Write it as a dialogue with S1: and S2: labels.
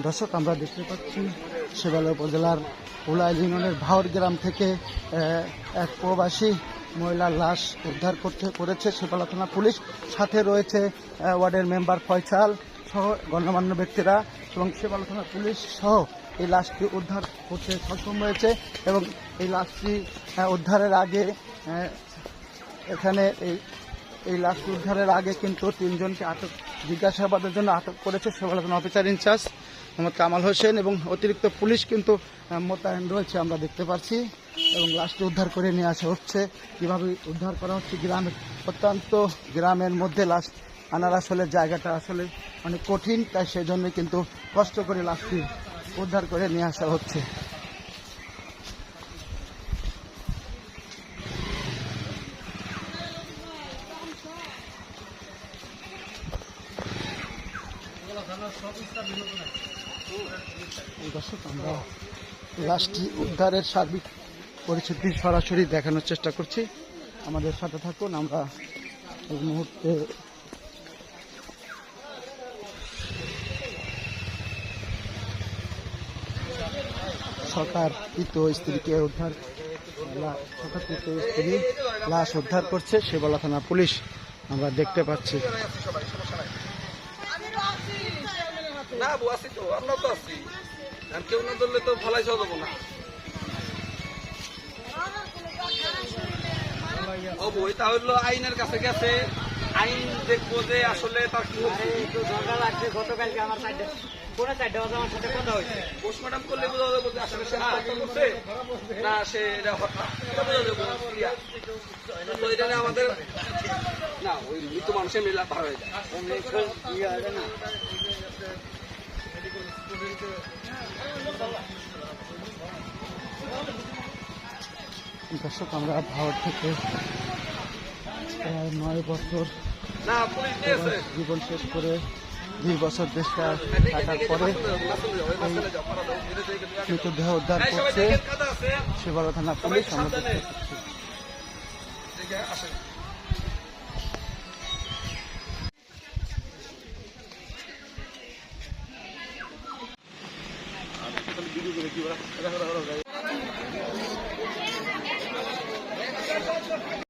S1: দর্শক, আমরা দেখতে পাচ্ছি সেবালা উপজেলার উলাইল ইউনিয়নের ভাওর গ্রাম থেকে এক প্রবাসী মহিলার লাশ উদ্ধার করতে, করেছে সেবালা থানা পুলিশ। সাথে রয়েছে ওয়ার্ডের মেম্বার ফয়সাল সহ গণ্যমান্য ব্যক্তিরা এবং সেবালা থানা পুলিশ সহ এই লাশটি উদ্ধার করতে সক্ষম হয়েছে এবং এই লাশটি উদ্ধারের আগে এখানে এই এই লাশটি উদ্ধারের আগে কিন্তু তিনজনকে আটক, জিজ্ঞাসাবাদের জন্য আটক করেছে সেবালতন officer in charge Mohammad Kamal Hossain এবং অতিরিক্ত পুলিশ কিন্তু মোতায়েন রয়েছে, আমরা দেখতে পাচ্ছি এবং লাশটি উদ্ধার করে নিয়ে আসা হচ্ছে। কীভাবে উদ্ধার করা হচ্ছে? গ্রামের অত্যন্ত গ্রামের মধ্যে লাশ আনার আসলে জায়গাটা আসলে অনেক কঠিন, তাই সেই জন্য কিন্তু কষ্ট করে লাশটি উদ্ধার করে নিয়ে আসা হচ্ছে। আমরা লাশটি উদ্ধারের সার্বিক পরিস্থিতি সরাসরি দেখানোর চেষ্টা করছি। আমাদের সাথে থাকুন, আমরা এই মুহূর্তে সরকার সরকারকৃত স্ত্রীকে উদ্ধার সরকারকৃত স্ত্রী লাশ উদ্ধার করছে সেবলা থানা পুলিশ। আমরা দেখতে পাচ্ছি।
S2: না, বউ, আছি তো আমরা তো আছি। আর কেউ না ধরলে তো ফলাই সহ না। ও বই তাহলে আইনের কাছে গেছে। আইন দেখব যে আসলে তার হচ্ছে
S3: একটু দরকার লাগছে গতকালকে আমার চারটে পৌনে চারটে বাজে আমার সাথে কথা হয়েছে।
S2: পোস্টমর্টম করলে বোঝা যাবে যে আসলে সে হত্যা করছে না সে এটা হত্যা এটা বোঝা যাবে ক্লিয়ার। তো এটা আমাদের না ওই মৃত মানুষের মিলা পার হয়ে যায়।
S3: না।
S1: দর্শক আমরা ভারত থেকে প্রায় নয় বছর
S2: না পুলিশ দিয়েছে
S1: জীবন শেষ করে দুই বছর দেশটা থাকার পরে মৃতদেহ উদ্ধার করছে সেবালা থানা পুলিশ পাচ্ছি।